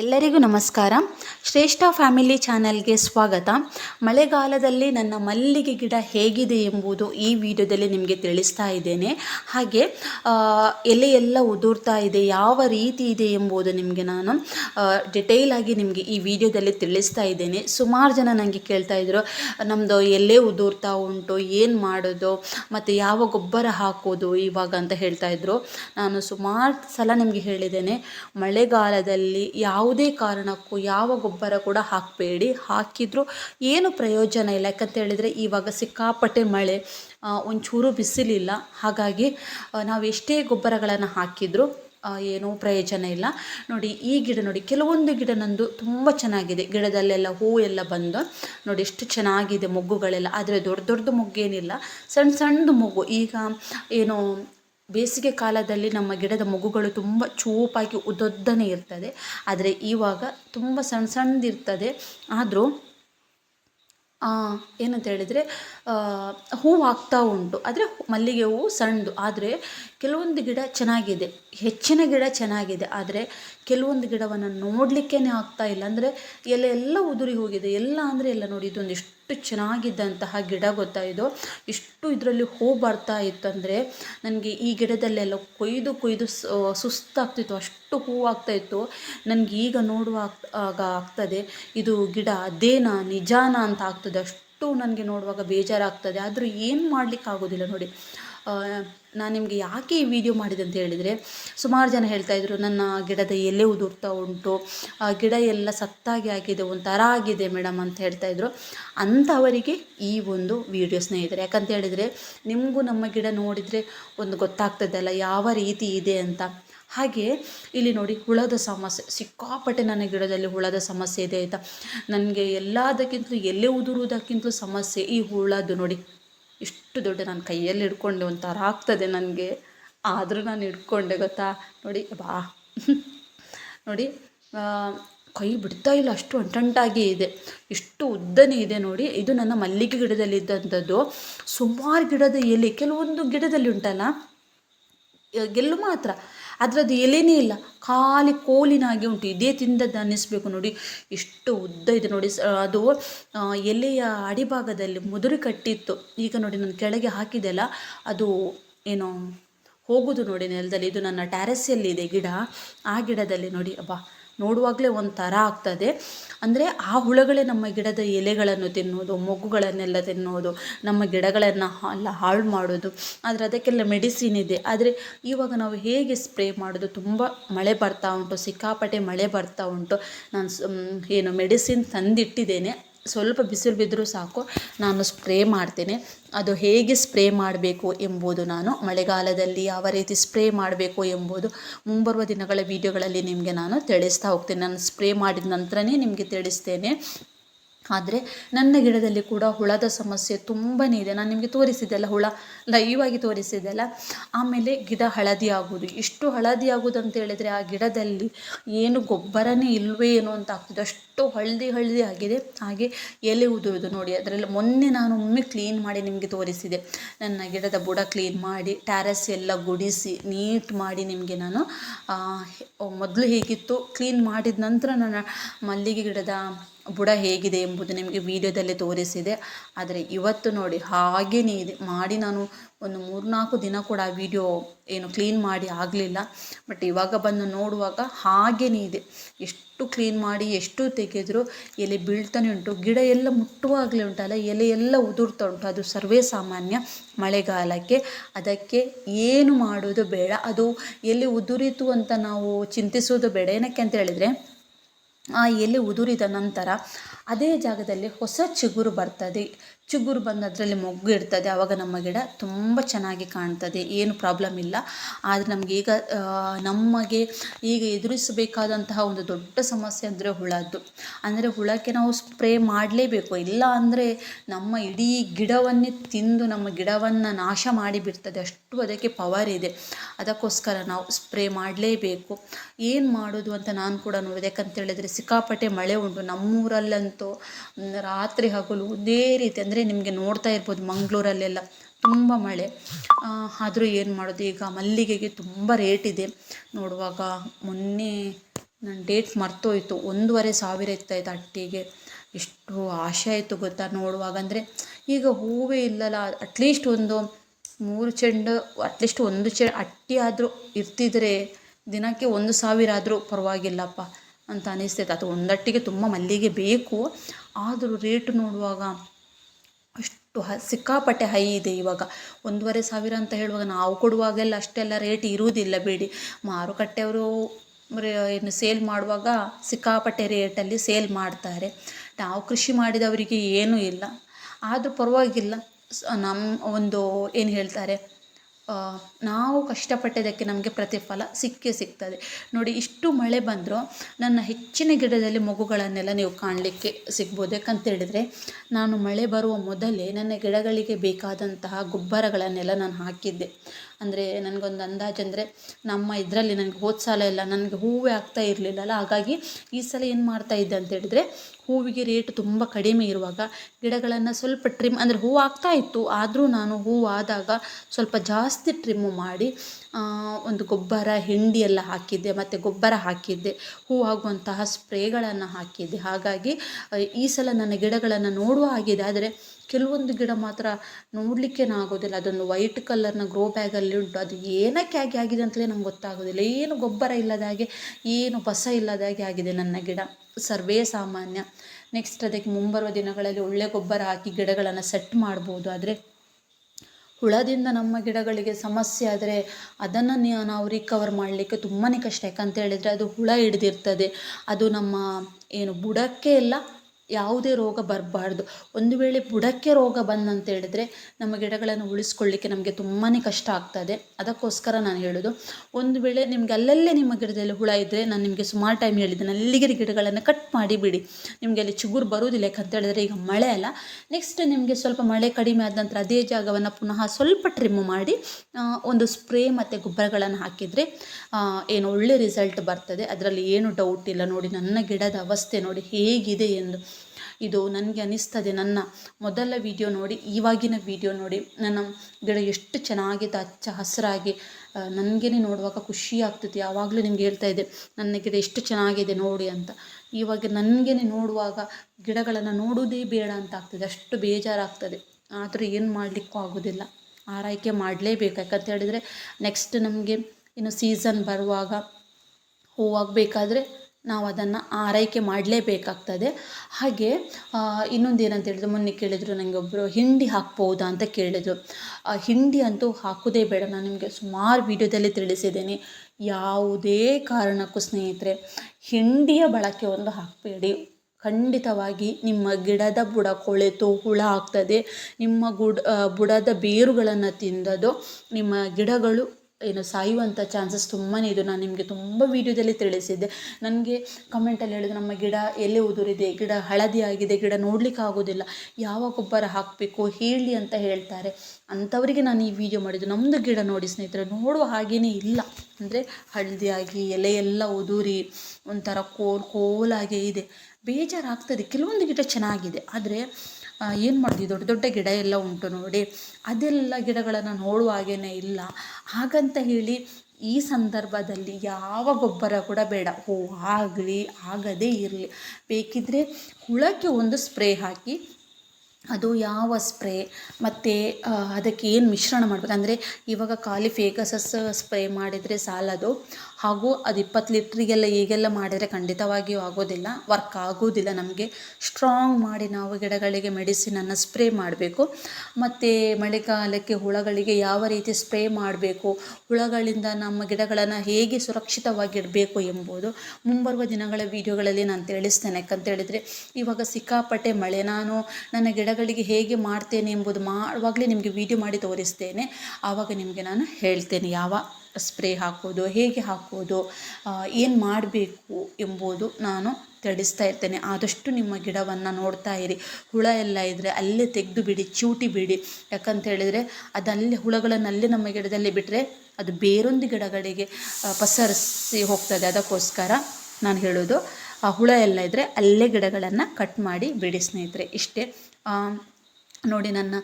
ಎಲ್ಲರಿಗೂ ನಮಸ್ಕಾರ. ಶ್ರೇಷ್ಠ ಫ್ಯಾಮಿಲಿ ಚಾನಲ್ಗೆ ಸ್ವಾಗತ. ಮಳೆಗಾಲದಲ್ಲಿ ನನ್ನ ಮಲ್ಲಿಗೆ ಗಿಡ ಹೇಗಿದೆ ಎಂಬುದು ಈ ವಿಡಿಯೋದಲ್ಲಿ ನಿಮಗೆ ತಿಳಿಸ್ತಾ ಇದ್ದೇನೆ. ಹಾಗೆ ಎಲೆ ಎಲ್ಲ ಉದುರ್ತಾ ಇದೆ, ಯಾವ ರೀತಿ ಇದೆ ಎಂಬುದು ನಿಮಗೆ ನಾನು ಡಿಟೇಲ್ ಆಗಿ ನಿಮಗೆ ಈ ವಿಡಿಯೋದಲ್ಲಿ ತಿಳಿಸ್ತಾ ಇದ್ದೇನೆ. ಸುಮಾರು ಜನ ನನಗೆ ಕೇಳ್ತಾ ಇದ್ರು ನಮ್ಮದು ಎಲೆ ಉದುರ್ತಾ ಉಂಟು, ಏನು ಮಾಡೋದು, ಮತ್ತು ಯಾವ ಗೊಬ್ಬರ ಹಾಕೋದು ಇವಾಗ ಅಂತ ಹೇಳ್ತಾ ಇದ್ರು. ನಾನು ಸುಮಾರು ಸಲ ನಿಮಗೆ ಹೇಳಿದ್ದೇನೆ, ಮಳೆಗಾಲದಲ್ಲಿ ಯಾವುದೇ ಕಾರಣಕ್ಕೂ ಯಾವ ಗೊಬ್ಬರ ಕೂಡ ಹಾಕಬೇಡಿ. ಹಾಕಿದ್ರು ಏನು ಪ್ರಯೋಜನ ಇಲ್ಲ. ಯಾಕಂತ ಹೇಳಿದರೆ ಇವಾಗ ಸಿಕ್ಕಾಪಟ್ಟೆ ಮಳೆ ಒಂಚೂರು ಬಿಸಿಲಿಲ್ಲ. ಹಾಗಾಗಿ ನಾವು ಎಷ್ಟೇ ಗೊಬ್ಬರಗಳನ್ನು ಹಾಕಿದ್ರು ಏನೂ ಪ್ರಯೋಜನ ಇಲ್ಲ. ನೋಡಿ, ಈ ಗಿಡ ನೋಡಿ, ಕೆಲವೊಂದು ಗಿಡ ನಂದು ತುಂಬ ಚೆನ್ನಾಗಿದೆ. ಗಿಡದಲ್ಲೆಲ್ಲ ಹೂ ಎಲ್ಲ ಬಂದು, ನೋಡಿ, ಎಷ್ಟು ಚೆನ್ನಾಗಿದೆ ಮೊಗ್ಗುಗಳೆಲ್ಲ. ಆದರೆ ದೊಡ್ಡ ದೊಡ್ಡ ಮೊಗ್ಗೇನಿಲ್ಲ. ಸಣ್ಣ ಸಣ್ಣದು ಮೊಗ್ಗು. ಈಗ, ಏನು ಬೇಸಿಗೆ ಕಾಲದಲ್ಲಿ ನಮ್ಮ ಗಿಡದ ಮಗುಗಳು ತುಂಬ ಚೂಪಾಗಿ ಉದ್ದೊದ್ದನೆ ಇರ್ತದೆ. ಆದರೆ ಇವಾಗ ತುಂಬ ಸಣ್ಣ ಸಣ್ಣದಿರ್ತದೆ. ಆದರೂ ಏನಂತ ಹೇಳಿದರೆ ಹೂವು ಆಗ್ತಾ ಉಂಟು. ಆದರೆ ಮಲ್ಲಿಗೆ ಹೂವು ಸಣ್ಣದು. ಆದರೆ ಕೆಲವೊಂದು ಗಿಡ ಚೆನ್ನಾಗಿದೆ. ಹೆಚ್ಚಿನ ಗಿಡ ಚೆನ್ನಾಗಿದೆ. ಆದರೆ ಕೆಲವೊಂದು ಗಿಡವನ್ನು ನೋಡಲಿಕ್ಕೇ ಆಗ್ತಾ ಇಲ್ಲ. ಅಂದರೆ ಎಲೆ ಎಲ್ಲ ಉದುರಿ ಹೋಗಿದೆ. ಎಲ್ಲ ಅಂದರೆ ಎಲ್ಲ ನೋಡಿ ಇದೊಂದು ಎಷ್ಟು ಚೆನ್ನಾಗಿದ್ದಂತಹ ಗಿಡ ಗೊತ್ತಾ ಇದು? ಎಷ್ಟು ಇದರಲ್ಲಿ ಹೂ ಬರ್ತಾ ಇತ್ತು ಅಂದರೆ ನನಗೆ ಈ ಗಿಡದಲ್ಲೆಲ್ಲ ಕೊಯ್ದು ಕೊಯ್ದು ಸುಸ್ತಾಗ್ತಿತ್ತು. ಅಷ್ಟು ಹೂವು ಆಗ್ತಾ ಇತ್ತು. ನನಗೆ ಈಗ ನೋಡುವ ಆಗ ಆಗ್ತದೆ, ಇದು ಗಿಡ ಅದೇನಾ, ನಿಜಾನ ಅಂತ ಆಗ್ತದೆ. ಅಷ್ಟು ನನಗೆ ನೋಡುವಾಗ ಬೇಜಾರಾಗ್ತದೆ. ಆದರೂ ಏನು ಮಾಡಲಿಕ್ಕಾಗೋದಿಲ್ಲ ನೋಡಿ. ನಾನು ನಿಮಗೆ ಯಾಕೆ ಈ ವಿಡಿಯೋ ಮಾಡಿದೆ ಅಂತ ಹೇಳಿದರೆ, ಸುಮಾರು ಜನ ಹೇಳ್ತಾಯಿದ್ರು ನನ್ನ ಗಿಡದ ಎಲೆ ಉದುರ್ತಾ ಉಂಟು ಗಿಡ ಎಲ್ಲ ಸತ್ತಾಗಿ ಆಗಿದೆ, ಒಂಥರ ಆಗಿದೆ ಮೇಡಮ್ ಅಂತ ಹೇಳ್ತಾಯಿದ್ರು ಅಂಥವರಿಗೆ ಈ ಒಂದು ವಿಡಿಯೋ ಸ್ನೇಹಿತರೆ, ಯಾಕಂತ ಹೇಳಿದರೆ ನಿಮಗೂ ನಮ್ಮ ಗಿಡ ನೋಡಿದರೆ ಒಂದು ಗೊತ್ತಾಗ್ತದಲ್ಲ, ಯಾವ ರೀತಿ ಇದೆ ಅಂತ. ಹಾಗೆ ಇಲ್ಲಿ ನೋಡಿ, ಹುಳದ ಸಮಸ್ಯೆ, ಸಿಕ್ಕಾಪಟ್ಟೆ ನನ್ನ ಗಿಡದಲ್ಲಿ ಹುಳದ ಸಮಸ್ಯೆ ಇದೆ ಆಯಿತಾ. ನನಗೆ ಎಲ್ಲದಕ್ಕಿಂತಲೂ ಎಲ್ಲೇ ಉದುರುವುದಕ್ಕಿಂತಲೂ ಸಮಸ್ಯೆ ಈ ಹುಳದ್ದು ನೋಡಿ. ಇಷ್ಟು ದೊಡ್ಡ ನಾನು ಕೈಯಲ್ಲಿ ಹಿಡ್ಕೊಂಡೆ ಒಂಥರ ಆಗ್ತದೆ ನನಗೆ. ಆದರೂ ನಾನು ಹಿಡ್ಕೊಂಡೆ, ಗೊತ್ತಾ? ನೋಡಿ, ಬಾ. ನೋಡಿ ಕೈ ಬಿಡ್ತಾ ಇಲ್ಲ, ಅಷ್ಟು ಅಂಟಂಟಾಗಿ ಇದೆ. ಇಷ್ಟು ಉದ್ದನೇ ಇದೆ ನೋಡಿ. ಇದು ನನ್ನ ಮಲ್ಲಿಗೆ ಗಿಡದಲ್ಲಿ ಇದ್ದಂಥದ್ದು. ಸುಮಾರು ಗಿಡದ ಎಲೆ, ಕೆಲವೊಂದು ಗಿಡದಲ್ಲಿ ಉಂಟಲ್ಲ? ಗೆಲ್ಲು ಮಾತ್ರ. ಅದರದ್ದು ಎಲೆನೇ ಇಲ್ಲ. ಖಾಲಿ ಕೋಲಿನಾಗೆ ಉಂಟು. ಇದೇ ತಿಂದದ್ದು ಅನ್ನಿಸ್ಬೇಕು ನೋಡಿ. ಎಷ್ಟು ಉದ್ದ ಇದೆ ನೋಡಿ. ಅದು ಎಲೆಯ ಅಡಿಭಾಗದಲ್ಲಿ ಮುದುರಿ ಕಟ್ಟಿತ್ತು. ಈಗ ನೋಡಿ ನಾನು ಕೆಳಗೆ ಹಾಕಿದೆಲ್ಲ. ಅದು ಏನು ಹೋಗುದು ನೋಡಿ ನೆಲದಲ್ಲಿ. ಇದು ನನ್ನ ಟ್ಯಾರೆಸ್ಸಲ್ಲಿದೆ ಗಿಡ. ಆ ಗಿಡದಲ್ಲಿ ನೋಡಿ. ಅಬ್ಬಾ ನೋಡುವಾಗಲೇ ಒಂಥರ ಆಗ್ತದೆ. ಅಂದರೆ ಆ ಹುಳಗಳೇ ನಮ್ಮ ಗಿಡದ ಎಲೆಗಳನ್ನು ತಿನ್ನೋದು, ಮೊಗ್ಗುಗಳನ್ನೆಲ್ಲ ತಿನ್ನೋದು, ನಮ್ಮ ಗಿಡಗಳನ್ನು ಎಲ್ಲ ಹಾಳು ಮಾಡೋದು. ಆದರೆ ಅದಕ್ಕೆಲ್ಲ ಮೆಡಿಸಿನ್ ಇದೆ. ಆದರೆ ಇವಾಗ ನಾವು ಹೇಗೆ ಸ್ಪ್ರೇ ಮಾಡೋದು? ತುಂಬ ಮಳೆ ಬರ್ತಾ ಉಂಟು, ಸಿಕ್ಕಾಪಟ್ಟೆ ಮಳೆ ಬರ್ತಾ ಉಂಟು. ನಾನು ಏನು ಮೆಡಿಸಿನ್ ತಂದಿಟ್ಟಿದ್ದೇನೆ. ಸ್ವಲ್ಪ ಬಿಸಿಲು ಬಿದ್ದರೂ ಸಾಕು, ನಾನು ಸ್ಪ್ರೇ ಮಾಡ್ತೇನೆ. ಅದು ಹೇಗೆ ಸ್ಪ್ರೇ ಮಾಡಬೇಕು ಎಂಬುದು ನಾನು ಮಳೆಗಾಲದಲ್ಲಿ ಯಾವ ರೀತಿ ಸ್ಪ್ರೇ ಮಾಡಬೇಕು ಎಂಬುದು ಮುಂಬರುವ ದಿನಗಳ ವಿಡಿಯೋಗಳಲ್ಲಿ ನಿಮಗೆ ನಾನು ತಿಳಿಸ್ತಾ ಹೋಗ್ತೇನೆ. ನಾನು ಸ್ಪ್ರೇ ಮಾಡಿದ ನಂತರನೇ ನಿಮಗೆ ತಿಳಿಸ್ತೇನೆ. ಆದರೆ ನನ್ನ ಗಿಡದಲ್ಲಿ ಕೂಡ ಹುಳದ ಸಮಸ್ಯೆ ತುಂಬಾ ಇದೆ. ನಾನು ನಿಮಗೆ ತೋರಿಸಿದ್ದೆಲ್ಲ ಹುಳ ಲೈವಾಗಿ ತೋರಿಸಿದ್ದೆಲ್ಲ ಆಮೇಲೆ ಗಿಡ ಹಳದಿ ಆಗೋದು ಎಷ್ಟು ಹಳದಿ ಆಗೋದು ಅಂತ ಹೇಳಿದರೆ ಆ ಗಿಡದಲ್ಲಿ ಏನು ಗೊಬ್ಬರನೇ ಇಲ್ವೇ ಏನೋ ಅಂತ ಆಗ್ತದೆ. ಅಷ್ಟು ಹಳದಿ ಹಳದಿ ಆಗಿದೆ. ಹಾಗೆ ಎಲೆ ಉದುರುದು ನೋಡಿ, ಅದರಲ್ಲಿ ಮೊನ್ನೆ ನಾನು ಒಮ್ಮೆ ಕ್ಲೀನ್ ಮಾಡಿ ನಿಮಗೆ ತೋರಿಸಿದೆ. ನನ್ನ ಗಿಡದ ಬುಡ ಕ್ಲೀನ್ ಮಾಡಿ ಟ್ಯಾರಸ್ ಎಲ್ಲ ಗುಡಿಸಿ ನೀಟ್ ಮಾಡಿ ನಿಮಗೆ ನಾನು ಮೊದಲು ಹೇಗಿತ್ತು? ಕ್ಲೀನ್ ಮಾಡಿದ ನಂತರ ನನ್ನ ಮಲ್ಲಿಗೆ ಗಿಡದ ಬುಡ ಹೇಗಿದೆ ಎಂಬುದು ನಿಮಗೆ ವಿಡಿಯೋದಲ್ಲಿ ತೋರಿಸಿದೆ. ಆದರೆ ಇವತ್ತು ನೋಡಿ ಹಾಗೇನೇ ಇದೆ ಮಾಡಿ ನಾನು ಒಂದು ಮೂರ್ನಾಲ್ಕು ದಿನ ಕೂಡ ಆ ವಿಡಿಯೋ ಏನು ಕ್ಲೀನ್ ಮಾಡಿ ಆಗಲಿಲ್ಲ. ಬಟ್ ಇವಾಗ ಬಂದು ನೋಡುವಾಗ ಹಾಗೇನೇ ಇದೆ ಎಷ್ಟು ಕ್ಲೀನ್ ಮಾಡಿ, ಎಷ್ಟು ತೆಗೆದರೂ, ಎಲೆ ಬೀಳ್ತಾನೆ ಉಂಟು, ಗಿಡ ಎಲ್ಲ ಮುಟ್ಟುವಾಗಲೇ ಉಂಟಲ್ಲ ಎಲೆ ಎಲ್ಲ ಉದುರ್ತಾ ಉಂಟು. ಅದು ಸರ್ವೇ ಸಾಮಾನ್ಯ ಮಳೆಗಾಲಕ್ಕೆ. ಅದಕ್ಕೆ ಏನು ಮಾಡೋದು ಬೇಡ. ಅದು ಎಲೆ ಉದುರಿತು ಅಂತ ನಾವು ಚಿಂತಿಸೋದು ಬೇಡ. ಏನಕ್ಕೆ ಅಂತ ಹೇಳಿದರೆ ಆ ಎಲೆ ಉದುರಿದ ನಂತರ ಅದೇ ಜಾಗದಲ್ಲಿ ಹೊಸ ಚಿಗುರು ಬರ್ತದೆ. ಚಿಗುರು ಬಂದು ಅದರಲ್ಲಿ ಮೊಗ್ಗು ಇರ್ತದೆ. ಆವಾಗ ನಮ್ಮ ಗಿಡ ತುಂಬ ಚೆನ್ನಾಗಿ ಕಾಣ್ತದೆ. ಏನು ಪ್ರಾಬ್ಲಮ್ ಇಲ್ಲ. ಆದರೆ ನಮಗೆ ಈಗ ನಮಗೆ ಈಗ ಎದುರಿಸಬೇಕಾದಂತಹ ಒಂದು ದೊಡ್ಡ ಸಮಸ್ಯೆ ಅಂದರೆ ಹುಳದ್ದು. ಅಂದರೆ ಹುಳಕ್ಕೆ ನಾವು ಸ್ಪ್ರೇ ಮಾಡಲೇಬೇಕು. ಇಲ್ಲ ಅಂದರೆ ನಮ್ಮ ಇಡೀ ಗಿಡವನ್ನೇ ತಿಂದು ನಮ್ಮ ಗಿಡವನ್ನು ನಾಶ ಮಾಡಿಬಿಡ್ತದೆ. ಅಷ್ಟು ಅದಕ್ಕೆ ಪವರ್ ಇದೆ. ಅದಕ್ಕೋಸ್ಕರ ನಾವು ಸ್ಪ್ರೇ ಮಾಡಲೇಬೇಕು. ಏನು ಮಾಡೋದು ಅಂತ ನಾನು ಕೂಡ ನೋಡಿದೆ. ಯಾಕಂತ ಹೇಳಿದರೆ ಸಿಕ್ಕಾಪಟ್ಟೆ ಮಳೆ ಉಂಟು. ನಮ್ಮೂರಲ್ಲಂತೂ, ರಾತ್ರಿ ಹಗಲು ಒಂದೇ ರೀತಿ. ಅಂದರೆ ನಿಮಗೆ ನೋಡ್ತಾ ಇರ್ಬೋದು ಮಂಗಳೂರಲ್ಲೆಲ್ಲ. ತುಂಬ ಮಳೆ. ಆದರೂ ಏನು ಮಾಡೋದು? ಈಗ ಮಲ್ಲಿಗೆಗೆ ತುಂಬ ರೇಟ್ ಇದೆ. ನೋಡುವಾಗ ಮೊನ್ನೆ ನನ್ನ ಡೇಟ್ ಮರ್ತೋಯ್ತು. ಒಂದೂವರೆ ಸಾವಿರ ಇತ್ತಾಯ್ತು ಅಟ್ಟಿಗೆ. ಎಷ್ಟು ಆಶೆ ಆಯಿತು ಗೊತ್ತಾ? ನೋಡುವಾಗ ಅಂದರೆ ಈಗ ಹೂವೇ ಇಲ್ಲಲ್ಲ. ಅಟ್ಲೀಸ್ಟ್ ಒಂದು ಮೂರು ಚೆಂಡು ಅಟ್ಲೀಸ್ಟ್ ಒಂದು ಚೆ, ಅಟ್ಟಿ ಆದರೂ ಇರ್ತಿದ್ರೆ ದಿನಕ್ಕೆ ಒಂದು ಸಾವಿರ ಆದರೂ ಪರವಾಗಿಲ್ಲಪ್ಪ ಅಂತ ಅನಿಸ್ತೈತೆ. ಅದು ಒಂದಟ್ಟಿಗೆ ತುಂಬ ಮಲ್ಲಿಗೆ ಬೇಕು. ಆದರೂ ರೇಟ್ ನೋಡುವಾಗ ಅಷ್ಟು ಹ, ಸಿಕ್ಕಾಪಟ್ಟೆ ಹೈ ಇದೆ ಇವಾಗ. ಒಂದೂವರೆ ಸಾವಿರ ಅಂತ ಹೇಳುವಾಗ ನಾವು ಕೊಡುವಾಗೆಲ್ಲ ಅಷ್ಟೆಲ್ಲ ರೇಟ್ ಇರುವುದಿಲ್ಲ ಬಿಡಿ. ಮಾರುಕಟ್ಟೆಯವರು ಏನು ಸೇಲ್ ಮಾಡುವಾಗ ಸಿಕ್ಕಾಪಟ್ಟೆ ರೇಟಲ್ಲಿ ಸೇಲ್ ಮಾಡ್ತಾರೆ. ನಾವು ಕೃಷಿ ಮಾಡಿದವರಿಗೆ ಏನೂ ಇಲ್ಲ. ಆದರೂ ಪರವಾಗಿಲ್ಲ. ನಮ್ಮ ಒಂದು ಏನು ಹೇಳ್ತಾರೆ ನಾವು ಕಷ್ಟಪಟ್ಟಿದ್ದಕ್ಕೆ ನಮಗೆ ಪ್ರತಿಫಲ ಸಿಕ್ಕೇ ಸಿಗ್ತದೆ. ನೋಡಿ, ಇಷ್ಟು ಮಳೆ ಬಂದರೂ ನನ್ನ ಹೆಚ್ಚಿನ ಗಿಡದಲ್ಲಿ ಮಗುಗಳನ್ನೆಲ್ಲ ನೀವು ಕಾಣಲಿಕ್ಕೆ ಸಿಗ್ಬೋದು. ಯಾಕಂತೇಳಿದರೆ ನಾನು ಮಳೆ ಬರುವ ಮೊದಲೇ ನನ್ನ ಗಿಡಗಳಿಗೆ ಬೇಕಾದಂತಹ ಗೊಬ್ಬರಗಳನ್ನೆಲ್ಲ ನಾನು ಹಾಕಿದ್ದೆ. ಅಂದರೆ ನನಗೊಂದು ಅಂದಾಜು ಅಂದರೆ ನಮ್ಮ ಇದರಲ್ಲಿ ನನಗೆ ಹೋದ ಸಲ ಎಲ್ಲ ನನಗೆ ಹೂವೇ ಆಗ್ತಾ ಇರಲಿಲ್ಲಲ್ಲ, ಹಾಗಾಗಿ ಈ ಸಲ ಏನು ಮಾಡ್ತಾ ಇದ್ದೆ ಅಂತ ಹೇಳಿದ್ರೆ ಹೂವಿಗೆ ರೇಟ್ ತುಂಬ ಕಡಿಮೆ ಇರುವಾಗ ಗಿಡಗಳನ್ನು ಸ್ವಲ್ಪ ಟ್ರಿಮ್ ಅಂದರೆ ಹೂವು ಆಗ್ತಾ ಇತ್ತು, ಆದರೂ ನಾನು ಹೂವು ಆದಾಗ ಸ್ವಲ್ಪ ಜಾಸ್ತಿ ಟ್ರಿಮ್ಮು ಮಾಡಿ ಒಂದು ಗೊಬ್ಬರ ಹಿಂಡಿ ಎಲ್ಲ ಹಾಕಿದ್ದೆ, ಮತ್ತು ಗೊಬ್ಬರ ಹಾಕಿದ್ದೆ, ಹೂ ಆಗುವಂತಹ ಸ್ಪ್ರೇಗಳನ್ನು ಹಾಕಿದ್ದೆ. ಹಾಗಾಗಿ ಈ ಸಲ ನನ್ನ ಗಿಡಗಳನ್ನು ನೋಡುವ ಆಗಿದೆ ಆದರೆ, ಕೆಲವೊಂದು ಗಿಡ ಮಾತ್ರ ನೋಡಲಿಕ್ಕೇನೂ ಆಗೋದಿಲ್ಲ. ಅದೊಂದು ವೈಟ್ ಕಲರ್ನ ಗ್ರೋ ಬ್ಯಾಗಲ್ಲಿ ಉಂಟು. ಅದು ಏನಕ್ಕೆ ಹಾಗೆ ಆಗಿದೆ ಅಂತಲೇ ನಂಗೆ ಗೊತ್ತಾಗೋದಿಲ್ಲ. ಏನು ಗೊಬ್ಬರ ಇಲ್ಲದ ಹಾಗೆ, ಏನು ಬಸ ಇಲ್ಲದ ಹಾಗೆ ಆಗಿದೆ ನನ್ನ ಗಿಡ. ಸರ್ವೇ ಸಾಮಾನ್ಯ. ನೆಕ್ಸ್ಟ್ ಅದಕ್ಕೆ ಮುಂಬರುವ ದಿನಗಳಲ್ಲಿ ಒಳ್ಳೆ ಗೊಬ್ಬರ ಹಾಕಿ ಗಿಡಗಳನ್ನು ಸೆಟ್ ಮಾಡ್ಬೋದು. ಆದರೆ ಹುಳದಿಂದ ನಮ್ಮ ಗಿಡಗಳಿಗೆ ಸಮಸ್ಯೆ ಆದರೆ ಅದನ್ನು ನಾವು ರಿಕವರ್ ಮಾಡಲಿಕ್ಕೆ ತುಂಬಾ ಕಷ್ಟ. ಯಾಕಂತ ಹೇಳಿದರೆ ಅದು ಹುಳ ಹಿಡ್ದಿರ್ತದೆ. ಅದು ನಮ್ಮ ಏನು ಬುಡಕ್ಕೆ ಎಲ್ಲ ಯಾವುದೇ ರೋಗ ಬರಬಾರ್ದು. ಒಂದು ವೇಳೆ ಬುಡಕ್ಕೆ ರೋಗ ಬಂದಂತ ಹೇಳಿದ್ರೆ ನಮ್ಮ ಗಿಡಗಳನ್ನು ಉಳಿಸ್ಕೊಳ್ಳಿಕ್ಕೆ ನಮಗೆ ತುಂಬಾ ಕಷ್ಟ ಆಗ್ತದೆ. ಅದಕ್ಕೋಸ್ಕರ ನಾನು ಹೇಳೋದು, ಒಂದು ವೇಳೆ ನಿಮಗೆ ಅಲ್ಲಲ್ಲೇ ನಿಮ್ಮ ಗಿಡದಲ್ಲಿ ಹುಳ ಇದ್ದರೆ ನಾನು ನಿಮಗೆ ಸುಮಾರು ಟೈಮ್ ಹೇಳಿದ್ದೇನೆ ಅಲ್ಲಿಗೆ ಗಿಡಗಳನ್ನು ಕಟ್ ಮಾಡಿ ಬಿಡಿ ನಿಮಗೆ ಅಲ್ಲಿ ಚಿಗುರು ಬರುವುದಿಲ್ಲ ಯಾಕಂತ ಹೇಳಿದ್ರೆ ಈಗ ಮಳೆ ಅಲ್ಲ. ನೆಕ್ಸ್ಟ್ ನಿಮಗೆ ಸ್ವಲ್ಪ ಮಳೆ ಕಡಿಮೆ ಆದ ನಂತರ ಅದೇ ಜಾಗವನ್ನು ಪುನಃ ಸ್ವಲ್ಪ ಟ್ರಿಮ್ ಮಾಡಿ ಒಂದು ಸ್ಪ್ರೇ ಮತ್ತು ಗೊಬ್ಬರಗಳನ್ನು ಹಾಕಿದರೆ ಏನು ಒಳ್ಳೆ ರಿಸಲ್ಟ್ ಬರ್ತದೆ. ಅದರಲ್ಲಿ ಏನು ಡೌಟ್ ಇಲ್ಲ. ನೋಡಿ, ನನ್ನ ಗಿಡದ ಅವಸ್ಥೆ ನೋಡಿ ಹೇಗಿದೆ ಎಂದು. ಇದು ನನಗೆ ಅನಿಸ್ತದೆ. ನನ್ನ ಮೊದಲ ವಿಡಿಯೋ ನೋಡಿ, ಇವಾಗಿನ ವಿಡಿಯೋ ನೋಡಿ, ನನ್ನ ಗಿಡ ಎಷ್ಟು ಚೆನ್ನಾಗಿದೆ ಹಚ್ಚ ಹಸಿರಾಗಿ ನನಗೇ ನೋಡುವಾಗ ಖುಷಿ ಆಗ್ತದೆ. ಯಾವಾಗಲೂ ನಿಮ್ಗೆ ಹೇಳ್ತಾ ಇದೆ ನನ್ನ ಗಿಡ ಎಷ್ಟು ಚೆನ್ನಾಗಿದೆ ನೋಡಿ ಅಂತ. ಇವಾಗ ನನಗೇ ನೋಡುವಾಗ ಗಿಡಗಳನ್ನು ನೋಡುವುದೇ ಬೇಡ ಅಂತ ಆಗ್ತದೆ. ಅಷ್ಟು ಬೇಜಾರಾಗ್ತದೆ. ಆದರೆ ಏನು ಮಾಡಲಿಕ್ಕೂ ಆಗೋದಿಲ್ಲ. ಆರೈಕೆ ಮಾಡಲೇಬೇಕು. ಯಾಕಂತ ಹೇಳಿದರೆ ನೆಕ್ಸ್ಟ್ ನಮಗೆ ಇನ್ನು ಸೀಸನ್ ಬರುವಾಗ ಹೂವಾಗಬೇಕಾದ್ರೆ ನಾವು ಅದನ್ನು ಆರೈಕೆ ಮಾಡಲೇಬೇಕಾಗ್ತದೆ. ಹಾಗೆ ಇನ್ನೊಂದು ಏನಂತ ಹೇಳಿದ್ರು, ಮೊನ್ನೆ ಕೇಳಿದರು ನನಗೆ ಒಬ್ಬರು ಹಿಂಡಿ ಹಾಕ್ಬೋದಾ ಅಂತ ಕೇಳಿದರು. ಹಿಂಡಿ ಅಂತೂ ಹಾಕೋದೇ ಬೇಡ. ನಾನು ನಿಮಗೆ ಸುಮಾರು ವೀಡಿಯೋದಲ್ಲಿ ತಿಳಿಸಿದ್ದೇನೆ. ಯಾವುದೇ ಕಾರಣಕ್ಕೂ ಸ್ನೇಹಿತರೆ, ಹಿಂಡಿಯ ಬಳಕೆ ಒಂದು ಹಾಕಬೇಡಿ. ಖಂಡಿತವಾಗಿ ನಿಮ್ಮ ಗಿಡದ ಬುಡ ಕೊಳೆತು ಹುಳ ಆಗ್ತದೆ. ನಿಮ್ಮ ಗುಡ್ ಬುಡದ ಬೇರುಗಳನ್ನು ತಿಂದದು ನಿಮ್ಮ ಗಿಡಗಳು ಏನು ಸಾಯುವಂಥ ಚಾನ್ಸಸ್ ತುಂಬಾ ಇದು. ನಾನು ನಿಮಗೆ ತುಂಬ ವೀಡಿಯೋದಲ್ಲಿ ತಿಳಿಸಿದ್ದೆ. ನನಗೆ ಕಮೆಂಟಲ್ಲಿ ಹೇಳಿದ್ರು, ನಮ್ಮ ಗಿಡ ಎಲೆ ಉದುರಿದೆ, ಗಿಡ ಹಳದಿ ಆಗಿದೆ, ಗಿಡ ನೋಡಲಿಕ್ಕೆ ಆಗೋದಿಲ್ಲ ಯಾವ ಗೊಬ್ಬರ ಹಾಕಬೇಕು, ಹೇಳಿ ಅಂತ ಹೇಳ್ತಾರೆ. ಅಂಥವರಿಗೆ ನಾನು ಈ ವಿಡಿಯೋ ಮಾಡಿದ್ದು. ನಮ್ಮದು ಗಿಡ ನೋಡಿ ಸ್ನೇಹಿತರೆ, ನೋಡುವ ಹಾಗೇನೇ ಇಲ್ಲ. ಅಂದರೆ ಹಳದಿಯಾಗಿ ಎಲೆ ಎಲ್ಲ ಉದುರಿ, ಒಂಥರ ಕೋಲ್, ಕೋಲಾಗೆ ಇದೆ. ಬೇಜಾರಾಗ್ತದೆ. ಕೆಲವೊಂದು ಗಿಡ ಚೆನ್ನಾಗಿದೆ. ಆದರೆ ಏನು ಮಾಡಿದ್ವಿ ದೊಡ್ಡ ದೊಡ್ಡ ಗಿಡ ಎಲ್ಲ ಉಂಟು ನೋಡಿ. ಅದೆಲ್ಲ ಗಿಡಗಳನ್ನು ನೋಡುವ ಹಾಗೇನೇ ಇಲ್ಲ. ಹಾಗಂತ ಹೇಳಿ ಈ ಸಂದರ್ಭದಲ್ಲಿ ಯಾವ ಗೊಬ್ಬರ ಕೂಡ ಬೇಡ. ಓ ಆಗಲಿ, ಆಗದೇ ಇರಲಿ. ಬೇಕಿದ್ದರೆ ಹುಳಕ್ಕೆ ಒಂದು ಸ್ಪ್ರೇ ಹಾಕಿ, ಅದು ಯಾವ ಸ್ಪ್ರೇ, ಮತ್ತು ಅದಕ್ಕೆ ಏನು ಮಿಶ್ರಣ ಮಾಡಬೇಕು? ಅಂದರೆ ಇವಾಗ ಖಾಲಿ ಫೇಗಸಸ್ ಸ್ಪ್ರೇ ಮಾಡಿದರೆ ಸಾಲದು. ಹಾಗೂ ಅದು ಇಪ್ಪತ್ತು ಲೀಟ್ರಿಗೆಲ್ಲ ಈಗೆಲ್ಲ ಮಾಡಿದರೆ ಖಂಡಿತವಾಗಿಯೂ ಆಗೋದಿಲ್ಲ ವರ್ಕ್ ಆಗೋದಿಲ್ಲ ನಮಗೆ. ಸ್ಟ್ರಾಂಗ್ ಮಾಡಿ ನಾವು ಗಿಡಗಳಿಗೆ ಮೆಡಿಸಿನನ್ನು ಸ್ಪ್ರೇ ಮಾಡಬೇಕು. ಮತ್ತು ಮಳೆಗಾಲಕ್ಕೆ ಹುಳಗಳಿಗೆ ಯಾವ ರೀತಿ ಸ್ಪ್ರೇ ಮಾಡಬೇಕು, ಹುಳಗಳಿಂದ ನಮ್ಮ ಗಿಡಗಳನ್ನು ಹೇಗೆ ಸುರಕ್ಷಿತವಾಗಿಡಬೇಕು ಎಂಬುದು ಮುಂಬರುವ ದಿನಗಳ ವೀಡಿಯೋಗಳಲ್ಲಿ ನಾನು ತಿಳಿಸ್ತೇನೆ. ಯಾಕಂತೇಳಿದರೆ ಇವಾಗ ಸಿಕ್ಕಾಪಟ್ಟೆ ಮಳೆ. ನಾನು ನನ್ನ ಗಿಡಗಳಿಗೆ ಹೇಗೆ ಮಾಡ್ತೇನೆ ಎಂಬುದು ಮಾಡುವಾಗಲೇ ನಿಮಗೆ ವೀಡಿಯೋ ಮಾಡಿ ತೋರಿಸ್ತೇನೆ. ಆವಾಗ ನಿಮಗೆ ನಾನು ಹೇಳ್ತೇನೆ ಯಾವ ಸ್ಪ್ರೇ ಹಾಕೋದು, ಹೇಗೆ ಹಾಕೋದು. ಏನು ಮಾಡಬೇಕು ಎಂಬುದು ನಾನು ತಿಳಿಸ್ತಾ ಇರ್ತೇನೆ. ಆದಷ್ಟು ನಿಮ್ಮ ಗಿಡವನ್ನು ನೋಡ್ತಾ ಇರಿ. ಹುಳ ಎಲ್ಲ ಇದ್ದರೆ ಅಲ್ಲೇ ತೆಗೆದು ಬಿಡಿ, ಚೂಟಿ ಬಿಡಿ. ಯಾಕಂತ ಹೇಳಿದರೆ ಅದಲ್ಲೇ ಹುಳಗಳನ್ನು ಅಲ್ಲೇ ನಮ್ಮ ಗಿಡದಲ್ಲಿ ಬಿಟ್ಟರೆ ಅದು ಬೇರೊಂದು ಗಿಡಗಳಿಗೆ ಪಸರಿಸಿ ಹೋಗ್ತದೆ. ಅದಕ್ಕೋಸ್ಕರ ನಾನು ಹೇಳೋದು ಆ, ಹುಳ ಎಲ್ಲ ಇದ್ದರೆ ಅಲ್ಲೇ ಗಿಡಗಳನ್ನು ಕಟ್ ಮಾಡಿ ಬಿಡಿ ಸ್ನೇಹಿತರೆ. ಇಷ್ಟೇ. ನೋಡಿ ನನ್ನ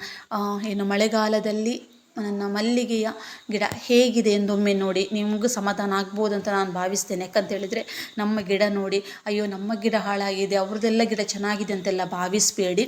ಏನು ಮಳೆಗಾಲದಲ್ಲಿ ನನ್ನ ಮಲ್ಲಿಗೆಯ ಗಿಡ ಹೇಗಿದೆ ಎಂದೊಮ್ಮೆ ನೋಡಿ ನಿಮಗೂ ಸಮಾಧಾನ ಆಗ್ಬೋದು ಅಂತ ನಾನು ಭಾವಿಸ್ತೇನೆ. ಯಾಕಂತೇಳಿದರೆ ನಮ್ಮ ಗಿಡ ನೋಡಿ, ಅಯ್ಯೋ, ನಮ್ಮ ಗಿಡ ಹಾಳಾಗಿದೆ, ಅವ್ರದ್ದೆಲ್ಲ ಗಿಡ ಚೆನ್ನಾಗಿದೆ ಅಂತೆಲ್ಲ ಭಾವಿಸಬೇಡಿ.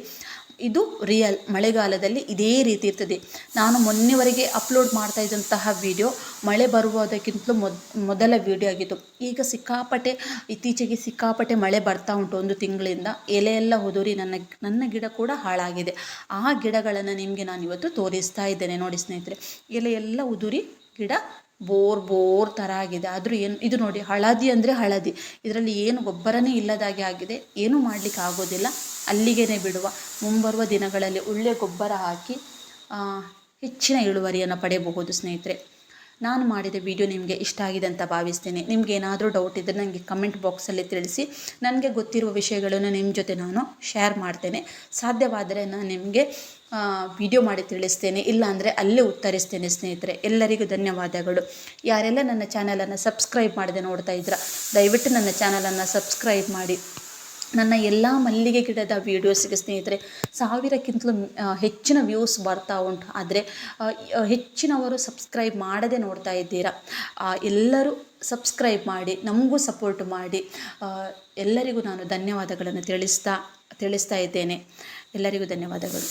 ಇದು ರಿಯಲ್ ಮಳೆಗಾಲದಲ್ಲಿ ಇದೇ ರೀತಿ ಇರ್ತದೆ. ನಾನು ಮೊನ್ನೆವರೆಗೆ ಅಪ್ಲೋಡ್ ಮಾಡ್ತಾ ಇದ್ದಂತಹ ವಿಡಿಯೋ ಮಳೆ ಬರುವುದಕ್ಕಿಂತಲೂ ಮೊದ್, ಮೊದಲ ವಿಡಿಯೋ ಆಗಿತ್ತು. ಈಗ ಸಿಕ್ಕಾಪಟ್ಟೆ, ಇತ್ತೀಚೆಗೆ ಸಿಕ್ಕಾಪಟ್ಟೆ ಮಳೆ ಬರ್ತಾ ಉಂಟು ಒಂದು ತಿಂಗಳಿಂದ. ಎಲೆ ಎಲ್ಲ ನನ್ನ ನನ್ನ ಗಿಡ ಕೂಡ ಹಾಳಾಗಿದೆ. ಆ ಗಿಡಗಳನ್ನು ನಿಮಗೆ ನಾನು ಇವತ್ತು ತೋರಿಸ್ತಾ ಇದ್ದೇನೆ ನೋಡಿ ಸ್ನೇಹಿತರೆ. ಎಲೆ ಎಲ್ಲ ಉದುರಿ ಗಿಡ ಬೋರ್ ಬೋರ್ ಥರ ಆಗಿದೆ. ಆದರೂ ಏನು, ಇದು ನೋಡಿ ಹಳದಿ ಅಂದರೆ ಹಳದಿ. ಇದರಲ್ಲಿ ಏನು ಗೊಬ್ಬರನೇ ಇಲ್ಲದಾಗೆ ಆಗಿದೆ. ಏನೂ ಮಾಡಲಿಕ್ಕೆ ಆಗೋದಿಲ್ಲ. ಅಲ್ಲಿಗೆ ಬಿಡುವ. ಮುಂಬರುವ ದಿನಗಳಲ್ಲಿ ಒಳ್ಳೆಯ ಗೊಬ್ಬರ ಹಾಕಿ ಹೆಚ್ಚಿನ ಇಳುವರಿಯನ್ನು ಪಡೆಯಬಹುದು ಸ್ನೇಹಿತರೆ. ನಾನು ಮಾಡಿದ ವಿಡಿಯೋ ನಿಮಗೆ ಇಷ್ಟ ಆಗಿದೆ ಅಂತ ಭಾವಿಸ್ತೇನೆ. ನಿಮಗೆ ಏನಾದರೂ ಡೌಟ್ ಇದ್ದರೆ ನನಗೆ ಕಮೆಂಟ್ ಬಾಕ್ಸಲ್ಲಿ ತಿಳಿಸಿ. ನನಗೆ ಗೊತ್ತಿರುವ ವಿಷಯಗಳನ್ನು ನಿಮ್ಮ ಜೊತೆ ನಾನು ಶೇರ್ ಮಾಡ್ತೇನೆ. ಸಾಧ್ಯವಾದರೆ ನಾನು ನಿಮಗೆ ವಿಡಿಯೋ ಮಾಡಿ ತಿಳಿಸ್ತೇನೆ ಇಲ್ಲಾಂದರೆ ಅಲ್ಲೇ ಉತ್ತರಿಸ್ತೇನೆ ಸ್ನೇಹಿತರೆ. ಎಲ್ಲರಿಗೂ ಧನ್ಯವಾದಗಳು. ಯಾರೆಲ್ಲ ನನ್ನ ಚಾನಲನ್ನು ಸಬ್ಸ್ಕ್ರೈಬ್ ಮಾಡದೆ ನೋಡ್ತಾ ಇದ್ದೀರಾ ದಯವಿಟ್ಟು ನನ್ನ ಚಾನಲನ್ನು ಸಬ್ಸ್ಕ್ರೈಬ್ ಮಾಡಿ. ನನ್ನ ಎಲ್ಲ ಮಲ್ಲಿಗೆ ಗಿಡದ ವೀಡಿಯೋಸಿಗೆ ಸ್ನೇಹಿತರೆ, ಸಾವಿರಕ್ಕಿಂತಲೂ ಹೆಚ್ಚಿನ ವ್ಯೂಸ್ ಬರ್ತಾ ಉಂಟು. ಆದರೆ ಹೆಚ್ಚಿನವರು ಸಬ್ಸ್ಕ್ರೈಬ್ ಮಾಡದೆ ನೋಡ್ತಾ ಇದ್ದೀರಾ? ಎಲ್ಲರೂ ಸಬ್ಸ್ಕ್ರೈಬ್ ಮಾಡಿ, ನಮಗೂ ಸಪೋರ್ಟ್ ಮಾಡಿ. ಎಲ್ಲರಿಗೂ ನಾನು ಧನ್ಯವಾದಗಳನ್ನು ತಿಳಿಸ್ತಾ ತಿಳಿಸ್ತಾ ಇದ್ದೇನೆ. ಎಲ್ಲರಿಗೂ ಧನ್ಯವಾದಗಳು.